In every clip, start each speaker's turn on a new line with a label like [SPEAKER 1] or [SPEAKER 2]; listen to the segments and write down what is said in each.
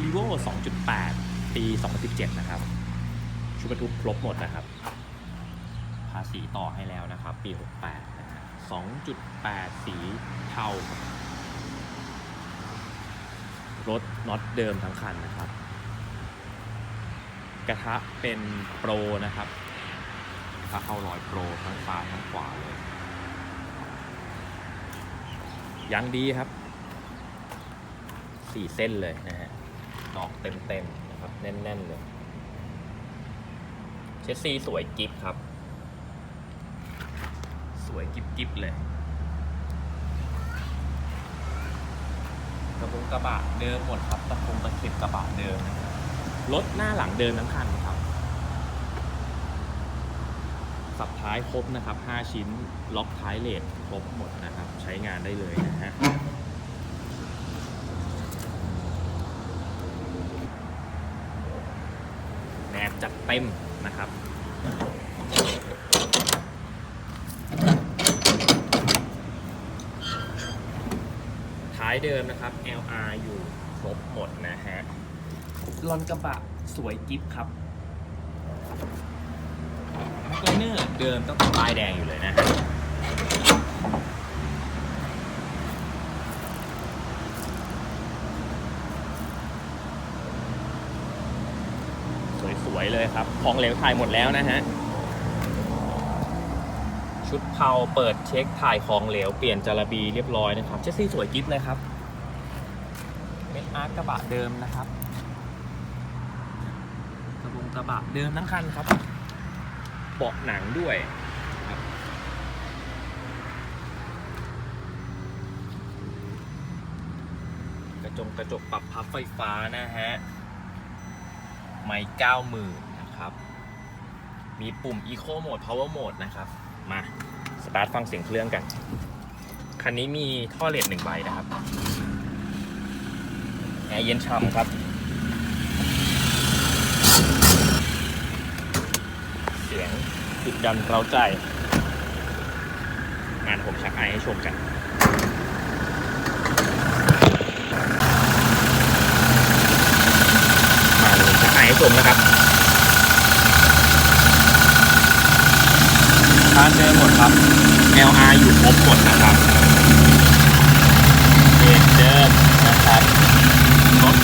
[SPEAKER 1] รีโว2.8 ปี 2017 นะครับ ชุดบรรทุกครบหมดนะครับ ภาษีต่อให้แล้วนะครับ ปี 68นะฮะ2.8 สีเทาครับรถน็อตเดิมทั้งคันนะครับ กระทะเป็นโปรนะครับกระทะเข้าร้อยโปรทั้งซ้ายทั้งขวาเลยยังดีครับสี่เส้นเลยนะฮะ ดอกเต็มๆนะครับ แน่นๆเลยเชสซีสวยกิฟครับ สวยกิฟกิฟเลยกระบงกระบะเดิมหมดครับตะคงตะเข็บกระบะเดิมนะครับรถหน้าหลังเดิมทั้งคันครับ สับท้ายครบนะครับ 5 ชิ้น ล็อกท้ายเลทครบหมดนะครับ ใช้งานได้เลยนะฮะ แนบจั ดเต็มนะครับท้ายเดิมนะครับ LR อยู่ครบหมดนะฮะลอนกระบะสวยกิฟครับแมคลเนอร์เดิมต้องเป็นป้ายแดงอยู่เลยนะฮะ ส วยเลยครับ ของเหลวถ่ายหมดแล้วนะฮะ ชุดเผาเปิดเช็คถ่ายของเหลวเปลี่ยนจารบีเรียบร้อยนะครับเจสซี่สวยกิฟเลยครับ เม็ดอาร์ตกระบะเดิมนะครับ กระบงกระบะเดิมทั้งคันครับ เบาะหนังด้วยกระจงกระจกปรับพับไฟฟ้านะฮะ ไม่เก้าหมื่นนะครับ มีปุ่ม Eco Mode Power Mode นะครับ มาสตาร์ทฟังเสียงเครื่องกัน คันนี้มีท่อเลดหนึ่งใบนะครับแอร์เย็นฉ่ำครับ เสียงดุดันเร้าใจงานผมชักไอให้ชมกัน มาเลย ชักไอให้ชมนะครับบ้านเดิมหมดครับ LR อยู่ครบหมดนะครับเบรกเดิมนะครับรถ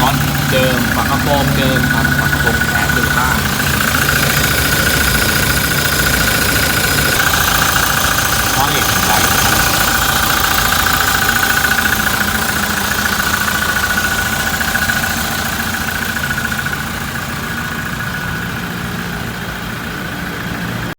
[SPEAKER 1] รถเดิมฝากระโปรงเดิมครับฝากระโปรงแท้เดิมบ้าง